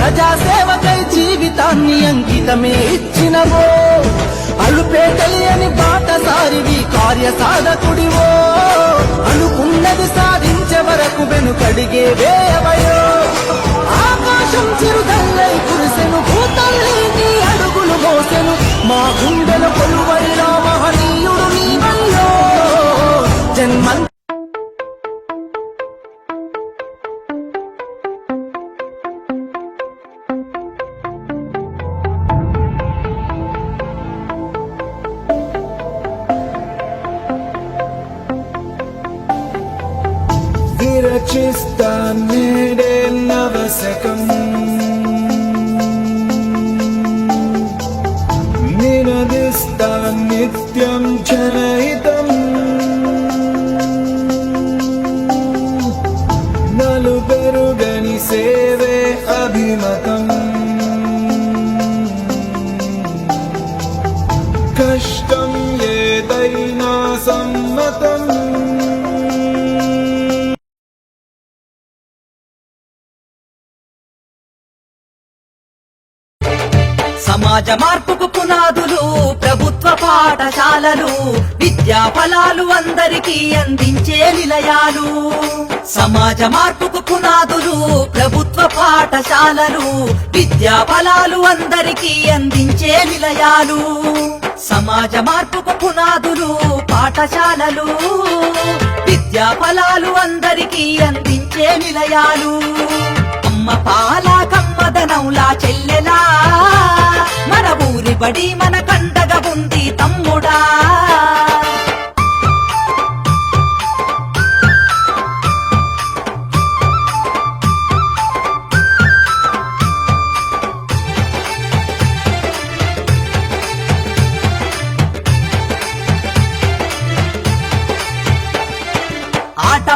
ప్రజాసేవకై జీవితాన్ని అంకితమే ఇచ్చినవో. అలుపే తెలియని బాటసారివి కార్య సాధకుడివో అనుకున్నది సాధించే వరకు వెనుకడిగే వేయవయో ఆకాశం చిరుదల్లై కురిసెను భూతల్లి నీ అడుగులు మోసెను. మా గుండెల కొలువైన మహనీయుడు నీవయ్యో. జన్మ second. అందరికీ అందించే నిలయాలు. సమాజ మార్పుకు పునాదులు ప్రభుత్వ పాఠశాలలు విద్యా ఫలాలు అందరికీ అందించే నిలయాలు. సమాజ మార్పుకు పునాదులు పాఠశాలలు విద్యా ఫలాలు అందరికీ అందించే నిలయాలు. అమ్మ పాల కమ్మదనంలా చెల్లెలా మన ఊరి బడి మన కండగ ఉంది తమ్ముడా.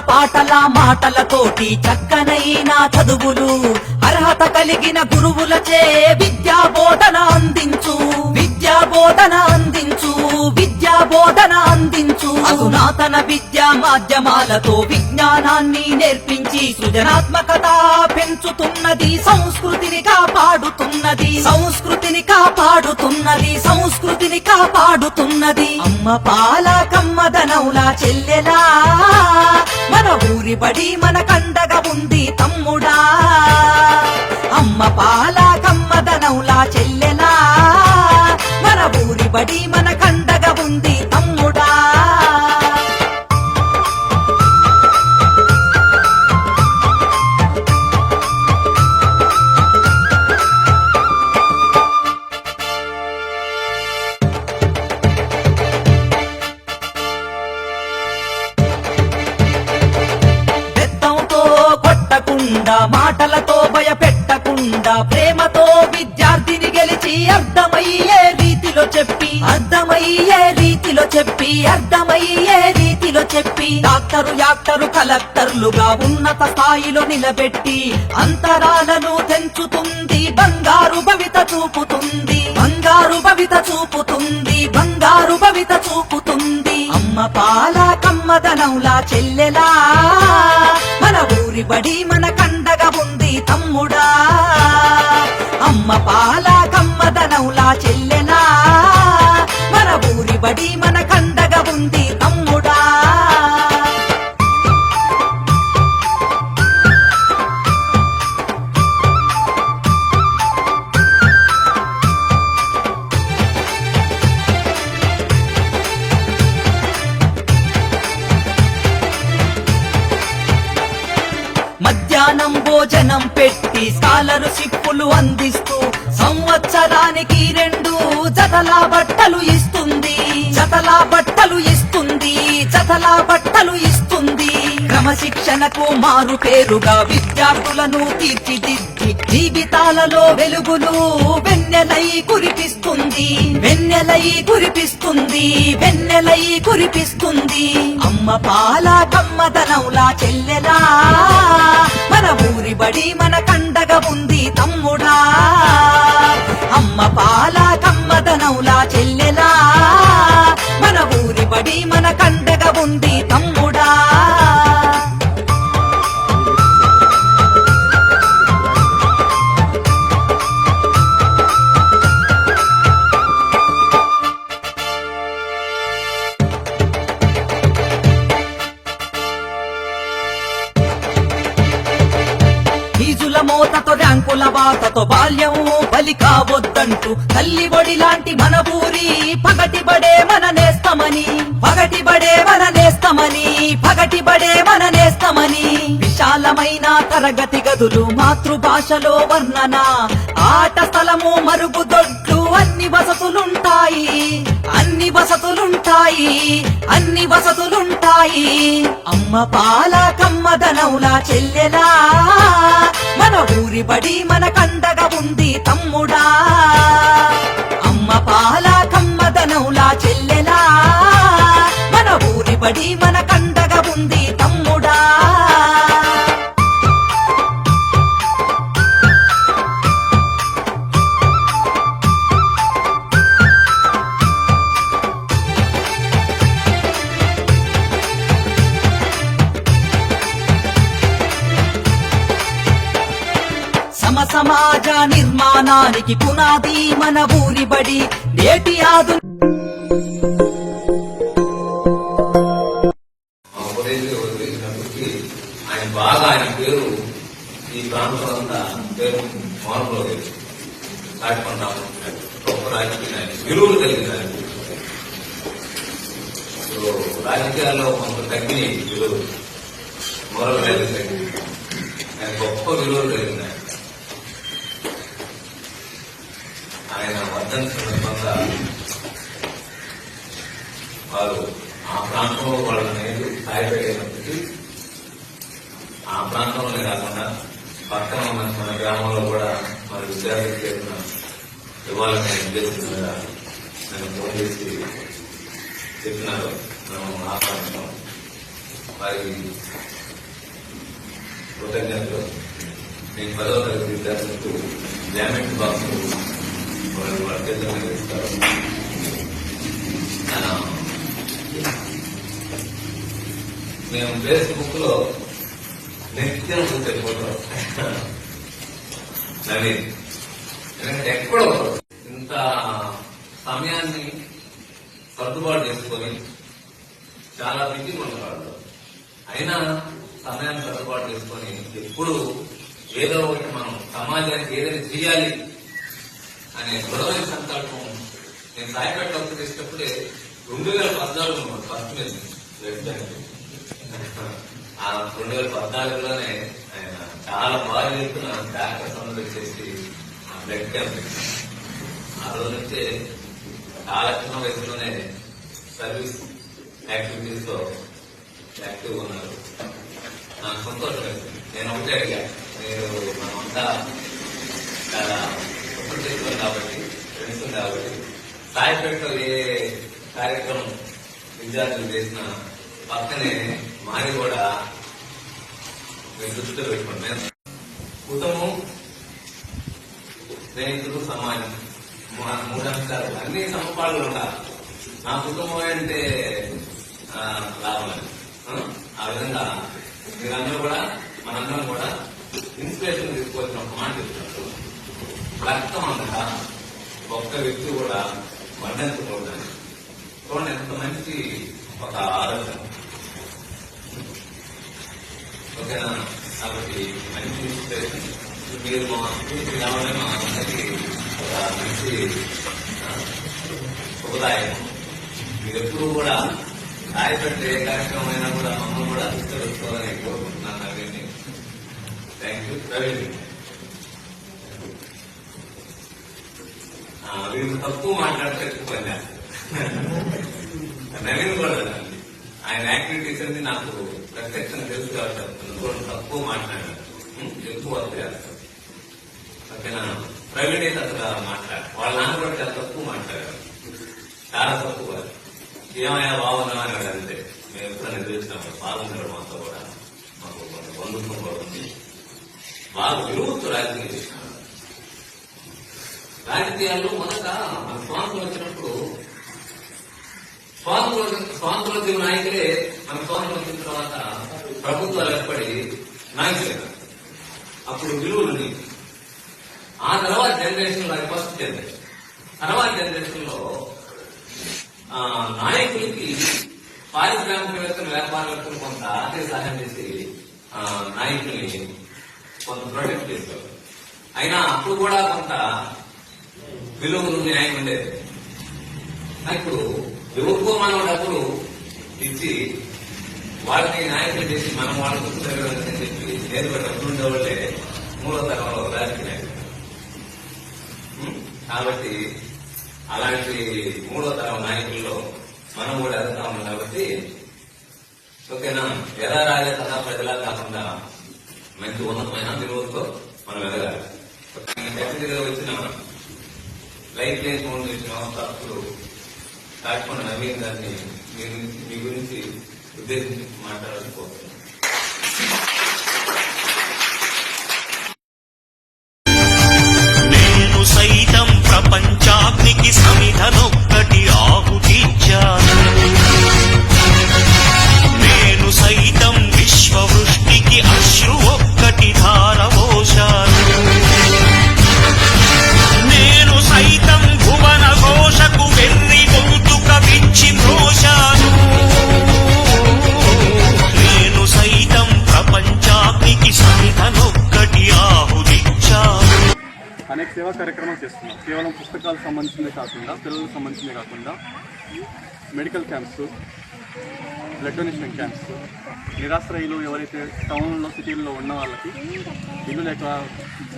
పాటల మాటలతోటి చక్కనైన చదువులు. అర్హత కలిగిన గురువులచే విద్యా బోధన అందించు. విద్యా బోధన అందించు విద్యా బోధన అందించు అధునాతన విద్యా మాధ్యమాలతో విజ్ఞానాన్ని నేర్పించి సృజనాత్మకత పెంచుతున్నది సంస్కృతిని కాపాడుతున్నది. సంస్కృతిని కాపాడుతున్నది సంస్కృతిని కాపాడుతున్నది. అమ్మ పాల కమ్మదనౌలా చెల్లెలా మన ఊరి బడి మన కండగా ఉంది తమ్ముడా. అమ్మ పాల కమ్మదనౌలా చెల్లెలా మన ఊరి బడి మన కండగా ఉంది. డాక్టరు యాక్టరు కలెక్టర్లుగా ఉన్నత స్థాయిలో నిలబెట్టి అంతరాలను తెంచుతుంది బంగారు భవిత చూపుతుంది బంగారు భవిత చూపుతుంది బంగారు భవిత చూపుతుంది. అమ్మ పాల కమ్మదనంలా చెల్లెలా మన ఊరి బడి మన కండగా ఉంది తమ్ముడా. అమ్మ పాల జతలా బట్టలు ఇస్తుంది జతలా బట్టలు ఇస్తుంది. క్రమశిక్షణకు మారు పేరుగా విద్యార్థులను తీర్చిదిద్ది జీవితాలలో వెలుగులు వెన్నెలై కురిపిస్తుంది. వెన్నెలై కురిపిస్తుంది వెన్నెలై కురిపిస్తుంది. అమ్మ పాల కమ్మదనంలా చెల్లెలా మన ఊరి బడి మన కండగ ఉంది తమ్ముడా. అమ్మ పాల కమ్మదనంలా చెల్లెలా. మన మన కండగా ఉంది బాధతో ర్యాంకుల బాధతో బాల్యం బలి కావద్దంటూ తల్లి ఒడి లాంటి మన ఊరి పగటి పడే మన నేస్తమని పగటి బడే మన నేస్తమని పగటి బడే మన నేస్తమని. విశాలమైన తరగతి గదులు మాతృభాషలో వర్ణన ఆట స్థలము మరుగుదొడ్లు అన్ని వసతులుంటాయి అన్ని వసతులుంటాయి అన్ని వసతులుంటాయి. అమ్మ పాల కమ్మదనవులా చెల్లెలా మన ఊరి బడి మన కండగా ఉంది తమ్ముడా. బడి నేటి ఆయన బాగా ఆయన పేరు ఈ ప్రాంతం అంతా పేరు మార్పులో తెలుసు గొప్ప రాజకీయ విలువలు కలిగిన రాజకీయాల్లో కొంత తగ్గిన విలువలు మొరల్ వాల్యూస్ తగ్గి ఆయన గొప్ప విలువలు కలిగిన ఆయన వర్ధన సందర్భంగా వారు ఆ ప్రాంతంలో వాళ్ళ అనేది సాయపడేటప్పటికీ ఆ ప్రాంతంలోనే కాకుండా పక్కన ఉన్న మన గ్రామంలో కూడా మరి విద్యార్థులు చేసిన ఇవ్వాలనే ఉద్దేశం మీద నేను ఫోన్ చేసి చెప్పినారు. మనం ఆహ్వానిస్తాం వారి కృతజ్ఞతలు. నేను పదవ తరగతి విద్యార్థులకు జామెంట్ బాక్స్ ఇస్తారు మేము ఫేస్బుక్లో నిత్యం చూసే ఫోటో నవీన్ ఎందుకంటే ఎక్కడో ఇంత సమయాన్ని సర్దుబాటు చేసుకొని చాలా బిజీ ఉండేవాళ్ళు అయినా సమయాన్ని సర్దుబాటు చేసుకొని ఎప్పుడు ఏదో ఒకటి మనం సమాజానికి ఏదైనా చేయాలి అనే దృఢమైన సంకల్పం. నేను సాయిపేట వరకు చేసేటప్పుడే రెండు వేల పద్నాలుగు ఫస్ట్ మీద బ్లడ్ ఆ రెండు వేల పద్నాలుగులోనే ఆయన చాలా బాగా చెప్తున్న డాక్టర్ సందర్భం చేసి ఆ బ్లడ్ క్యాంప్ ఆ రోజు నుంచే చాలా చిన్న వయసులోనే సర్వీస్ యాక్టివిటీస్లో యాక్టివ్ ఉన్నారు. నాకు సంతోషం. నేను ఒకటే అడిగా. మీరు మనమంతా చాలా ఉత్తర కాబట్టి ఫ్రెండ్స్ కాబట్టి. సాయిపేటలో ఏ కార్యక్రమం విద్యార్థులు చేసిన పక్కనే మాది కూడా మేము దృష్టిలో పెట్టుకుంటాం కుటుంబం స్నేహితులు సమాజం మా మూడు అంశాలు అన్ని సమపాలు ఉండాలి నా కుటుంబం అంటే లాభం ఆ? విధంగా మీరందరూ కూడా మనందరం కూడా ఇన్స్పిరేషన్ తీసుకోవాల్సిన ఒక మాట చెప్తున్నారు రక్తం అంతా ఒక్క వ్యక్తి కూడా మరణించకూడదని. చూడండి ఎంత మంచి ఒక ఆలోచన. ఓకేనా? కాబట్టి మంచి ఇన్స్పిరేషన్. మీరు మా స్ఫూర్తి కావాలని మా అందరికీ ఒక మంచి ఆ, శుభదాయకం మీరు ఎప్పుడు కూడా రాయపెట్టే ఏ కార్యక్రమం అయినా కూడా మమ్మల్ని కూడా తీసుకెళ్ళుకోవాలని కోరుకుంటున్నాను నవీన్ని థ్యాంక్ యూ రవి వీళ్ళు తక్కువ మాట్లాడితే ఎక్కువ పని నవీన్ కూడా అండి. ఆయన యాక్టివిటీస్ అన్ని నాకు ప్రత్యక్షం తెలుసు కాబట్టి చెప్తున్నాను తక్కువ మాట్లాడారు. ఎక్కువ వర్క్ చేస్తారు. ఓకేనా? ప్రవీణ్ అయితే అసలు మాట్లాడారు. వాళ్ళ నాన్న కూడా చాలా తక్కువ మాట్లాడారు. చాలా తక్కువ. ఏమయ్యా బాగున్నా అని అడిగితే మేము ఎప్పుడైనా చూసినాము బాగున్నారు మాతో కూడా. మాకు కొంత బంధుత్వం కూడా ఉంది. బాగా విరుగుతూ రాజకీయం చేసినాం రాజకీయాల్లో మొదట మన స్వాతంత్రం వచ్చినప్పుడు స్వాతంత్ర స్వాతంత్రోద్యమ నాయకులే మన స్వాతంత్రం వచ్చిన తర్వాత ప్రభుత్వాలు ఏర్పడి నాయకులే అప్పుడు విలువలు ఆ తర్వాత జనరేషన్లో అది ఫస్ట్ జనరేషన్ తర్వాత జనరేషన్లో ఆ, నాయకులకి పారిశ్రామికవేత్తలు వ్యాపారవేత్తలు కొంత ఆర్థిక సహాయం చేసి ఆ, నాయకుల్ని కొంత ప్రొటెక్ట్ చేస్తారు అయినా అప్పుడు కూడా కొంత విలువ న్యాయం ఉండేది ఇప్పుడు ఎవరికో మనం డబ్బులు ఇచ్చి వాళ్ళని నాయకులు చేసి మనం వాళ్ళకు అని చెప్పి నేరుగా డబ్బులు ఉండేవాళ్ళే మూడో తరంలో రాజకీయ నాయకులు కాబట్టి అలాంటి మూడో తరం నాయకుల్లో మనం కూడా ఎదుగుతాము కాబట్టి ఓకేనా? ఎలా రాజే తన ప్రజలా కాకుండా మంచి ఉన్నతమైన విలువలతో మనం ఎదగాలి వచ్చిన లైట్ లైన్ ఫోన్ చేసిన అప్పుడు తాటికొండ నవీన్ గారిని మీ గురించి ఉద్దేశించి మాట్లాడాలని కోరుతున్నాను కాకుండా medical camps blood donation camps నిరాశ్రయులు ఎవరైతే టౌన్లో సిటీల్లో ఉన్న వాళ్ళకి ఇల్లు లేక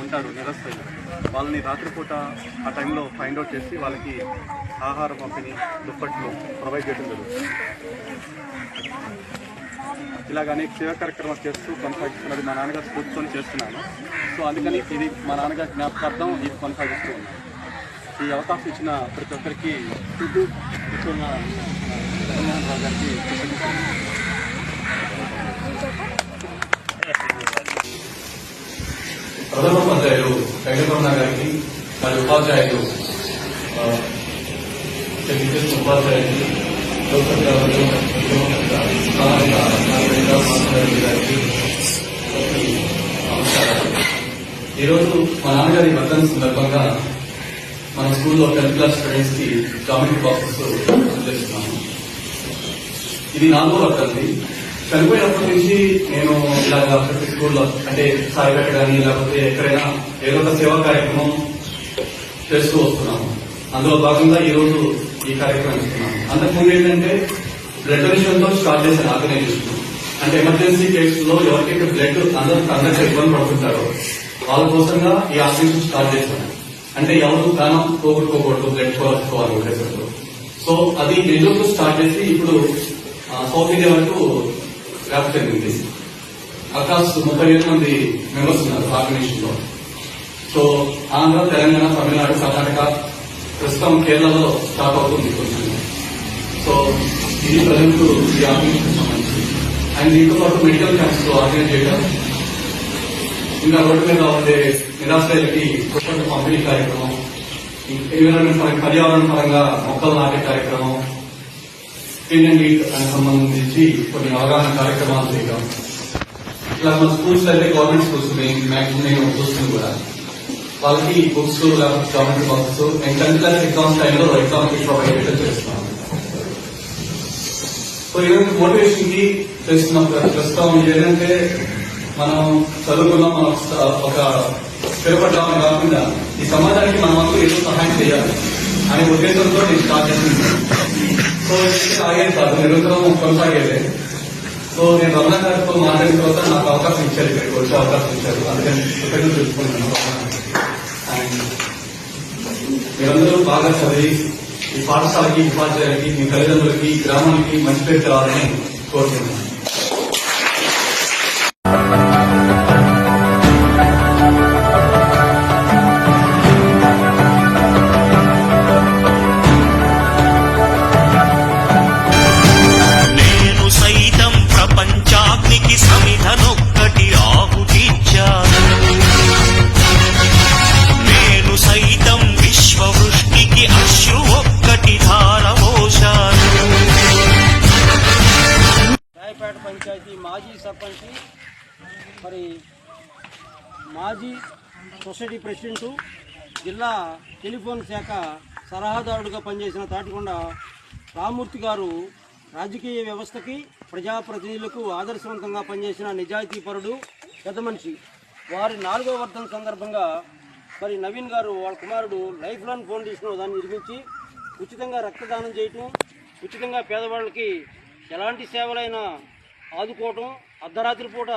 ఉంటారు నిరాశ్రయులు వాళ్ళని రాత్రిపూట ఆ టైంలో ఫైండ్ అవుట్ చేసి వాళ్ళకి ఆహార పంపిణీ దుప్పట్లు ప్రొవైడ్ చేయడం జరుగుతుంది. ఇలాగ అనేక సేవా కార్యక్రమాలు చేస్తూ కొనసాగిస్తున్నది మా నాన్నగారు స్ఫూర్తితో చేస్తున్నాను. సో అందుకని ఇది మా నాన్నగారి జ్ఞాపకార్థం ఇది కొనసాగిస్తూ ఉన్నాను. ఈ అవకాశం ఇచ్చిన ప్రతి ఒక్కరికి ఇస్తున్న రఘునాథరావు గారికి కృతజ్ఞతలు. ప్రధానోపాధ్యాయులు వెంకటరమణ గారికి మరి ఉపాధ్యాయులు ఆ, ఉపాధ్యాయులు గారికి ఈరోజు మా నాన్నగారి వర్ధన్ సందర్భంగా మన స్కూల్లో టెన్త్ క్లాస్ స్టూడెంట్స్కి బాక్సెస్ అందజేస్తున్నాము ఇది నాలుగో వర్తంది చనిపోయినప్పటి నుంచి నేను ఇలాగ ప్రతి స్కూల్లో అంటే సాయి కానీ లేకపోతే ఎక్కడైనా ఏదో ఒక సేవా కార్యక్రమం చేస్తూ వస్తున్నాము అందులో భాగంగా ఈ రోజు ఈ కార్యక్రమం ఇస్తున్నాము అంతకుముందు ఏంటంటే బ్లడ్ డొనేషన్తో స్టార్ట్ చేసిన ఆర్గనైజేషన్ అంటే ఎమర్జెన్సీ కేసులో ఎవరికైతే బ్లడ్ అందరూ అందరికీ ఇబ్బంది పడుతుంటారో వాళ్ళ కోసంగా ఈ ఆర్గనైజేషన్ స్టార్ట్ చేశాను అంటే ఎవరు ప్రాణం పోగొట్టుకోకూడదు బ్లడ్ కోరుకోవాలి ఉద్దేశంతో సో అది నెల్లూరులో స్టార్ట్ చేసి ఇప్పుడు సౌత్ ఇండియా వరకు వ్యాప్తి చెందింది. అకాస్ ముప్పై వేల మంది మెంబర్స్ ఉన్నారు ఆర్గనైజేషన్లో. సో ఆంధ్ర తెలంగాణ తమిళనాడు కర్ణాటక ప్రస్తుతం కేరళలో స్టార్ట్ అవుతుంది కొంచెం. సో ఇది ప్రజెంట్ ఈ ఆర్గనైజేషన్ సంబంధించి అండ్ దీంతో పాటు మెడికల్ క్యాంప్స్ ఆర్గనైజ్ చేయడం ఇంకా రోడ్డు మీద ఉండే నిరాశ్రయులకి పుస్తక పంపిణీ కార్యక్రమం ఎన్విరాన్మెంట్ పరంగా పర్యావరణ పరంగా మొక్కలు నాటే కార్యక్రమం క్లీన్ అండ్ నీట్ అని సంబంధించి కొన్ని అవగాహన కార్యక్రమాలు చేయడం ఇట్లా మన స్కూల్స్ అయితే గవర్నమెంట్ స్కూల్స్ మ్యాక్సిమం నేను చూస్తుంది కూడా వాళ్ళకి బుక్స్ లేకపోతే గవర్నమెంట్ బాక్స్ నేను టెన్త్ క్లాస్ ఎగ్జామ్స్ టైంలో ఎగ్జామ్ ప్రొవైడ్ చేస్తున్నాను సో ఈరోజు మోటివేషన్కి చేస్తున్న ప్ర- ప్రస్తుతం ఏంటంటే మనం చదువుకున్నాం మనం ఒక- స్థిరపడ్డామని కాకుండా ఈ సమాజానికి మనం అంతా ఏదో సహాయం చేయాలి అనే ఉద్దేశంతో నేను స్టార్ట్ చేసింది. సో ఇది ఆగేది కాదు నిరంతరం కొనసాగేదే. సో నేను రమణ గారితో మాట్లాడిన తర్వాత నాకు అవకాశం ఇచ్చారు ఇక్కడికి వచ్చే అవకాశం ఇచ్చారు. అందుకని కృతజ్ఞత తెలుసుకున్నాను అండ్ మీరందరూ బాగా చదివి ఈ పాఠశాలకి ఉపాధ్యాయులకి మీ తల్లిదండ్రులకి గ్రామానికి మంచి పేరు రావాలని కోరుతున్నాను సొసైటీ ప్రెసిడెంటు జిల్లా టెలిఫోన్ శాఖ సలహాదారుడిగా పనిచేసిన తాటికొండ రామూర్తి గారు రాజకీయ వ్యవస్థకి ప్రజాప్రతినిధులకు ఆదర్శవంతంగా పనిచేసిన నిజాయితీపరుడు పెద్ద మనిషి. వారి నాలుగో వర్ధన సందర్భంగా మరి నవీన్ గారు వాళ్ళ కుమారుడు లైఫ్ లాంగ్ ఫౌండేషన్ దాన్ని నిర్మించి ఉచితంగా రక్తదానం చేయటం ఉచితంగా పేదవాళ్ళకి ఎలాంటి సేవలైనా ఆదుకోవటం అర్ధరాత్రి పూట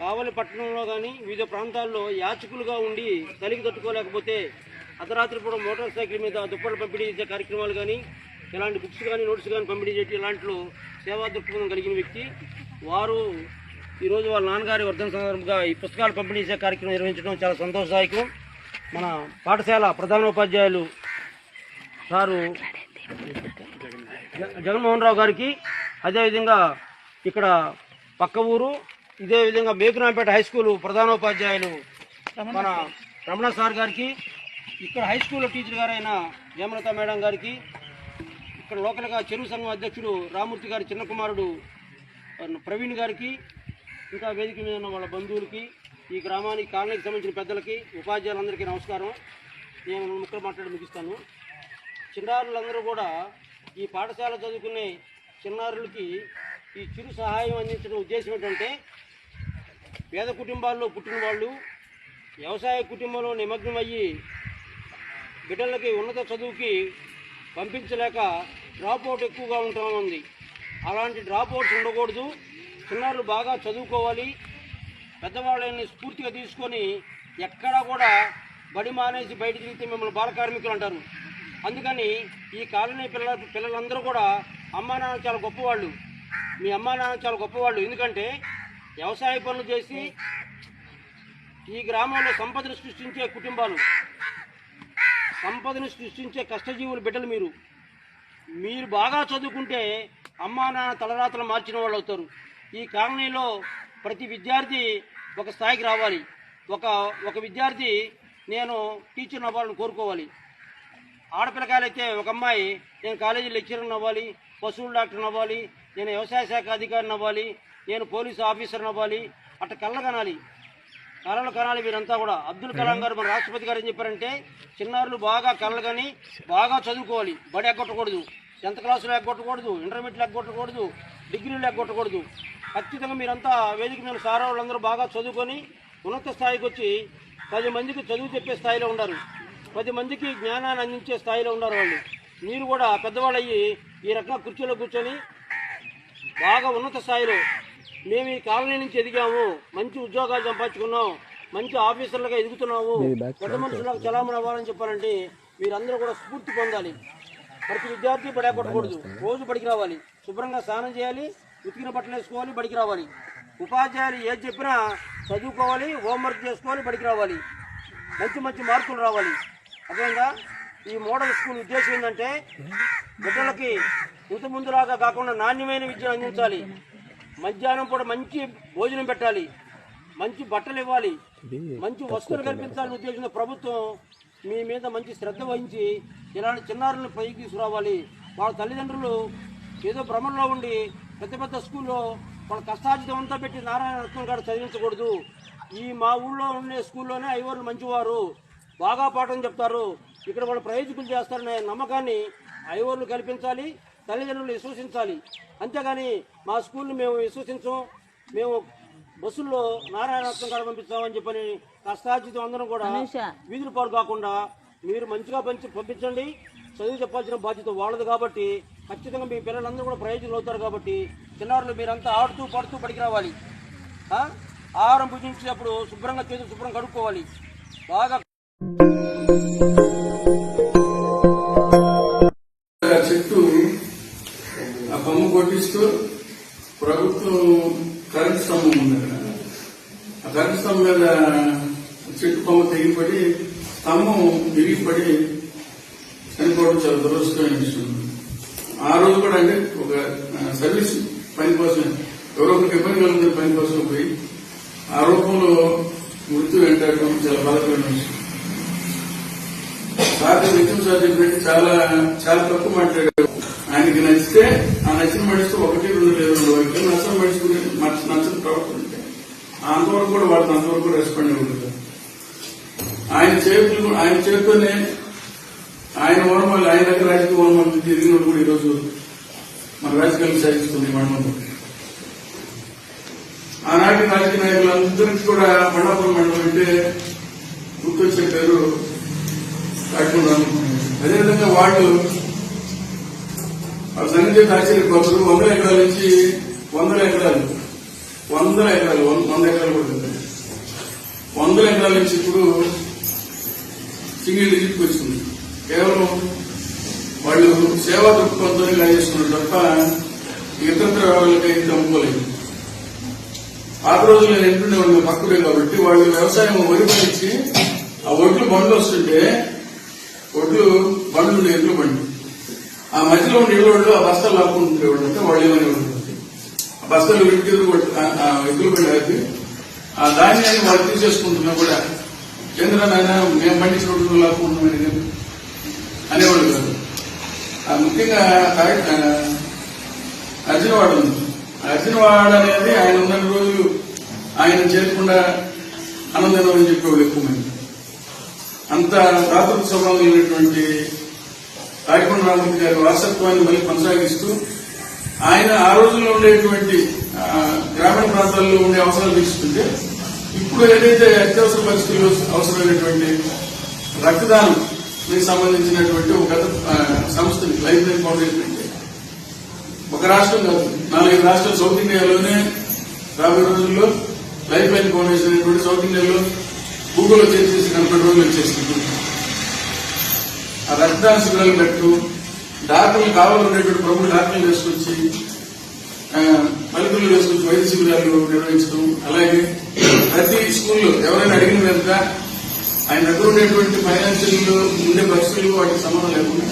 కావలి పట్టణంలో కానీ వివిధ ప్రాంతాల్లో యాచకులుగా ఉండి తలికి తట్టుకోలేకపోతే అర్ధరాత్రి పూట మోటార్ సైకిల్ మీద దుప్పట్లు పంపిణీ చేసే కార్యక్రమాలు కానీ ఇలాంటి బుక్స్ కానీ నోట్స్ కానీ పంపిణీ చేయటం ఇలాంటిలో సేవా దృక్పథం కలిగిన వ్యక్తి వారు ఈరోజు వాళ్ళ నాన్నగారి వర్ధన సందర్భంగా ఈ పుస్తకాలు పంపిణీ చేసే కార్యక్రమం నిర్వహించడం చాలా సంతోషదాయకం. మన పాఠశాల ప్రధానోపాధ్యాయులు సారు జగన్మోహన్ రావు గారికి అదేవిధంగా ఇక్కడ పక్క ఊరు ఇదే విధంగా మేకునాంపేట హై స్కూల్ ప్రధానోపాధ్యాయులు మన రమణ సార్ గారికి ఇక్కడ హై స్కూల్ టీచర్ గారైన హేమలత మేడం గారికి ఇక్కడ లోకల్గా చెరువు సంఘం అధ్యక్షుడు రామూర్తి గారి చిన్న కుమారుడు ప్రవీణ్ గారికి ఇంకా వేదిక మీద ఉన్న వాళ్ళ బంధువులకి ఈ గ్రామానికి కాలనీకి సంబంధించిన పెద్దలకి ఉపాధ్యాయులందరికీ నమస్కారం. నేను ముక్కలు మాట్లాడి ముగిస్తాను. చిన్నారులందరూ కూడా ఈ పాఠశాల చదువుకునే చిన్నారులకి ఈ చిరు సహాయం అందించడం ఉద్దేశం ఏంటంటే పేద కుటుంబాల్లో పుట్టిన వాళ్ళు వ్యవసాయ కుటుంబంలో నిమగ్నమయ్యి బిడ్డలకి ఉన్నత చదువుకి పంపించలేక డ్రాప్ అవుట్ ఎక్కువగా ఉంటా ఉంది. అలాంటి డ్రాప్ అవుట్స్ ఉండకూడదు. చిన్నారులు బాగా చదువుకోవాలి. పెద్దవాళ్ళని స్ఫూర్తిగా తీసుకొని ఎక్కడా కూడా బడి మానేసి బయట తిరిగితే మిమ్మల్ని బాల కార్మికులు అంటారు. అందుకని ఈ కాలనీ పిల్లల పిల్లలందరూ కూడా అమ్మా నాన్న చాలా గొప్పవాళ్ళు. మీ అమ్మా నాన్న చాలా గొప్పవాళ్ళు. ఎందుకంటే వ్యవసాయ పనులు చేసి ఈ గ్రామంలో సంపదను సృష్టించే కుటుంబాలు సంపదను సృష్టించే కష్టజీవులు బిడ్డలు మీరు. మీరు బాగా చదువుకుంటే అమ్మా నాన్న తలరాతలు మార్చిన వాళ్ళు అవుతారు. ఈ కాలనీలో ప్రతి విద్యార్థి ఒక స్థాయికి రావాలి. ఒక ఒక విద్యార్థి నేను టీచర్ని అవ్వాలని కోరుకోవాలి. ఆడపిల్లకాయలైతే ఒక అమ్మాయి నేను కాలేజీ లెక్చరర్ని అవ్వాలి పశువుల డాక్టర్ని అవ్వాలి నేను వ్యవసాయ శాఖ అధికారిని అవ్వాలి నేను పోలీసు ఆఫీసర్ని అవ్వాలి. అట్ట కళ్ళ కనాలి కళలు కనాలి వీరంతా కూడా. అబ్దుల్ కలాం గారు మన రాష్ట్రపతి గారు ఏం చెప్పారంటే చిన్నారులు బాగా కళలు కానీ బాగా చదువుకోవాలి. బడి ఎగ్గొట్టకూడదు. టెన్త్ క్లాసులు ఎగ్గొట్టకూడదు. ఇంటర్మీడియట్ ఎగ్గొట్టకూడదు. డిగ్రీలు ఎగ్గొట్టకూడదు. ఖచ్చితంగా మీరంతా వేదిక మీద సారా వాళ్ళందరూ బాగా చదువుకొని ఉన్నత స్థాయికి వచ్చి పది మందికి చదువు చెప్పే స్థాయిలో ఉన్నారు పది మందికి జ్ఞానాన్ని అందించే స్థాయిలో ఉన్నారు వాళ్ళు. మీరు కూడా పెద్దవాళ్ళు అయ్యి ఈ రకంగా కుర్చీలో కూర్చొని బాగా ఉన్నత స్థాయిలో మేము ఈ కాలనీ నుంచి ఎదిగాము. మంచి ఉద్యోగాలు సంపాదించుకున్నాం. మంచి ఆఫీసర్లుగా ఎదుగుతున్నాము. పెద్ద మనుషులకు చలామణి అవ్వాలని చెప్పాలంటే మీరందరూ కూడా స్ఫూర్తి పొందాలి. ప్రతి విద్యార్థి బడి కొట్టకూడదు రోజు బడికి రావాలి. శుభ్రంగా స్నానం చేయాలి. ఉతికిన బట్టలు వేసుకోవాలి బడికి రావాలి. ఉపాధ్యాయులు ఏది చెప్పినా చదువుకోవాలి హోంవర్క్ చేసుకోవాలి బడికి రావాలి. మంచి మంచి మార్కులు రావాలి. అదేవిధంగా ఈ మోడల్ స్కూల్ ఉద్దేశం ఏంటంటే బిడ్డలకి ఇంత ముందులాగా కాకుండా నాణ్యమైన విద్యను అందించాలి. మధ్యాహ్నం పూట మంచి భోజనం పెట్టాలి. మంచి బట్టలు ఇవ్వాలి. మంచి వస్తువులు కల్పించాలని ఉద్దేశంతో ప్రభుత్వం మీ మీద మంచి శ్రద్ధ వహించి ఇలాంటి చిన్నారులను పైకి తీసుకురావాలి. వాళ్ళ తల్లిదండ్రులు ఏదో భ్రమంలో ఉండి పెద్ద పెద్ద స్కూల్లో వాళ్ళ కష్టార్జితం అంతా పెట్టి నారాయణ రత్నం గారు చదివించకూడదు. ఈ మా ఊళ్ళో ఉండే స్కూల్లోనే ఐవర్లు మంచివారు. బాగా పాఠం చెప్తారు. ఇక్కడ వాళ్ళు ప్రయోజకులు చేస్తారనే నమ్మకాన్ని ఐవర్లు కల్పించాలి. తల్లిదండ్రులు విశ్వసించాలి అంతేగాని మా స్కూల్ని మేము విశ్వసించం మేము బస్సుల్లో నారాయణ రత్నం గారు పంపిస్తామని చెప్పని కష్టార్జితం అందరం కూడా వీధుల పాలు కాకుండా మీరు మంచిగా పంచి పంపించండి. చదువు చెప్పాల్సిన బాధ్యత వాళ్ళది కాబట్టి ఖచ్చితంగా మీ పిల్లలందరూ కూడా ప్రయోజకులు అవుతారు కాబట్టి చిన్నారులు మీరంతా ఆడుతూ పడుతూ బడికి రావాలి? ఆహారం భుజించేటప్పుడు శుభ్రంగా చేతులు శుభ్రంగా కడుక్కోవాలి. బాగా కొమ్మ ప్రభుత్వం కరెంట్ స్తంభం ఉంది అక్కడ. ఆ కరెంట్ స్తంభం మీద చెట్టు కొమ్మ తెగిపడి స్తంభం విరిగిపడి చనిపోవడం చాలా దురదృష్టమైన విషయం. ఆ రోజు కూడా అంటే ఒక సర్వీస్ పని కోసం ఎవరో ఒకరికి ఇబ్బంది కలుగుతుంది పని కోసం పోయి ఆ రూపంలో మృత్యు వెంటాడటం చాలా బాధపడిన విషయం. సార్ విక్రమ్ సార్ చెప్పినట్టు చాలా చాలా తక్కువ మాట్లాడారు. ఆయనకి నచ్చితే ఆ నచ్చిన మనిషితో ఒకటి రెండు లేదు రెండు వైపు నచ్చిన మనిషి గురించి నచ్చ- ప్రవర్తన ఉంటే అంతవరకు కూడా వాళ్ళతో అంతవరకు కూడా రెస్పాండ్ ఉంటుంది ఆయన చేతులు ఆయన చేతితోనే ఆయన ఓనమాలు ఆయన దగ్గర రాజకీయ ఓనమాలు తిరిగిన వాళ్ళు కూడా ఈరోజు మన రాజకీయాలు సాధిస్తుంది మండలం ఆనాటి రాజకీయ నాయకులందరికీ కూడా మండపం మండలం అంటే గుర్తొచ్చే పేరు కాకుండా అదేవిధంగా వాళ్ళు వాళ్ళ సంగతి ఆశ్చర్యపోతారు వందల ఎకరాల నుంచి వందల ఎకరాలు వందల ఎకరాలు వంద వంద ఎకరాలు పడుతుంది వందల ఎకరాల నుంచి ఇప్పుడు సింగిల్ డిజిట్కి వచ్చింది. కేవలం వాళ్ళు సేవా దృక్పథంతో చేసుకున్నారు తప్ప ఇతర వాళ్ళకి అయితే అమ్ముకోలేదు ఆ రోజుల్లో నేను ఎంటుండే వాళ్ళు పక్కడే కాబట్టి వాళ్ళు వ్యవసాయం వరి పండించి ఆ ఒడ్లు బండ్లు వస్తుంటే ఒడ్లు బండ్లు ఉండే ఎడ్లు బండి ఆ మధ్యలో ఉండే ఆ బస్తాలు లాక్కుంటుండేవాడు అంటే వాళ్ళు ఏమనేవాడు ఆ బస్తాలు వెంట ఎద్దులు బండి ఆ ధాన్యాన్ని వాళ్ళు తీసేసుకుంటున్నా కూడా కేంద్ర నాయన మేము పండించిన ఒడ్లు లాక్కుంటున్నామని అనేవాళ్ళు కాదు. ఆ ముఖ్యంగా అర్జునవాడ ఉంది. అర్జునవాడ అనేది ఆయన ఉన్న రోజులు ఆయన చేరకుండా ఆనందం అని చెప్పేవాళ్ళు ఎక్కువ మంది. అంత రాత్రి స్వభావం లేనటువంటి రాయకొండ రామూర్తి గారి వారసత్వాన్ని మళ్ళీ కొనసాగిస్తూ ఆయన ఆ రోజుల్లో ఉండేటువంటి గ్రామీణ ప్రాంతాల్లో ఉండే అవసరాలు తీసుకుంటే ఇప్పుడు ఏదైతే అత్యవసర పరిస్థితుల్లో అవసరమైనటువంటి రక్తదానం సంబంధించినటువంటి ఒక గత సంస్థని లైఫ్ ఫౌండేషన్ అంటే ఒక రాష్ట్రం కాదు నాలుగైదు రాష్ట్రాలు సౌత్ ఇండియాలోనే రాబోయే రోజుల్లో లైఫ్ లైన్ ఫౌండేషన్ అనేటువంటి సౌత్ ఇండియాలో గూగుల్లో చేసేసి నలభై రోజులు వచ్చేసింది. ఆ రక్తదాన శిబిరాలు పెట్టు డాక్టర్లు కావాలనేటువంటి ప్రభుత్వ డాక్టర్లు వేసుకొచ్చి పలుకులు వేసుకొచ్చి వైద్య శిబిరాలు నిర్వహించడం. అలాగే ప్రతి స్కూల్లో ఎవరైనా అడిగిన వెనుక ఆయన దగ్గర ఉండేటువంటి ఫైనాన్షియల్ ఉండే పరిస్థితులు వాటికి సంబంధం లేకుండా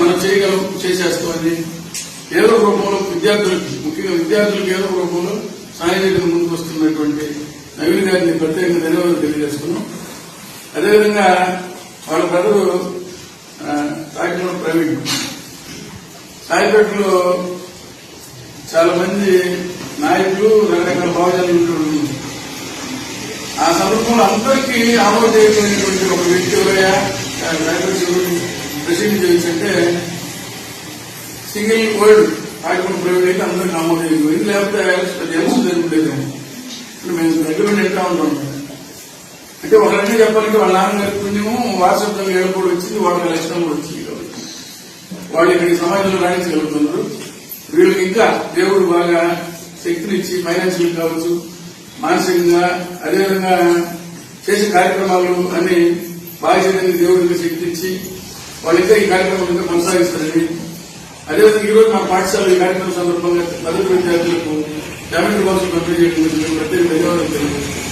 మనం చేయగలం చేసేస్తామని ఏదో రూపంలో విద్యార్థులకి ముఖ్యంగా విద్యార్థులకు ఏదో రూపంలో సాయం చేయడం ముందుకు వస్తున్నటువంటి నవీన్ గారిని ప్రత్యేకంగా ధన్యవాదాలు తెలియజేస్తున్నాం. అదేవిధంగా వాళ్ళ బ్రదరు కాకినాడ ప్రవీణ్ సాయిపేటలో చాలా మంది నాయకులు రకరకాల భావజాలు ఉంటున్నారు ఆ సందర్భంలో అందరికీ ఆమోదయోగ్యమైనటువంటి ఒక వ్యక్తి ఎవరయ్యా? ప్రెసిడెంట్ చేయించంటే సింగిల్ వర్డ్ కాకుండా ప్రైవేట్ అయితే అందరికి ఆమోదయోగ్యమైంది లేకపోతే జనసు జరుగుతుంది ఇప్పుడు మేము దగ్గర ఉండి ఉంటాం. అంటే ఒక చెప్పాలంటే వాళ్ళ నాన్నగారి పుణ్యము వారసత్వంగా ఏడుకోవడం వచ్చింది వాళ్ళ లక్షణం కూడా వచ్చింది కాబట్టి వాళ్ళు ఇక్కడ సమాజంలో రాణించగలుగుతున్నారు. వీళ్ళకి ఇంకా దేవుడు బాగా శక్తినిచ్చి ఫైనాన్షియల్ కావచ్చు మానసికంగా అదేవిధంగా చేసే కార్యక్రమాలు అన్ని బాధ్యతని దేవుడికి శక్తి వాళ్ళైతే ఈ కార్యక్రమం ఇంకా కొనసాగిస్తారని. అదేవిధంగా ఈరోజు మా పాఠశాల ఈ కార్యక్రమం సందర్భంగా మొదటి విద్యార్థులకు జామెట్రీ బాక్స్ పంపిణీ చేయడం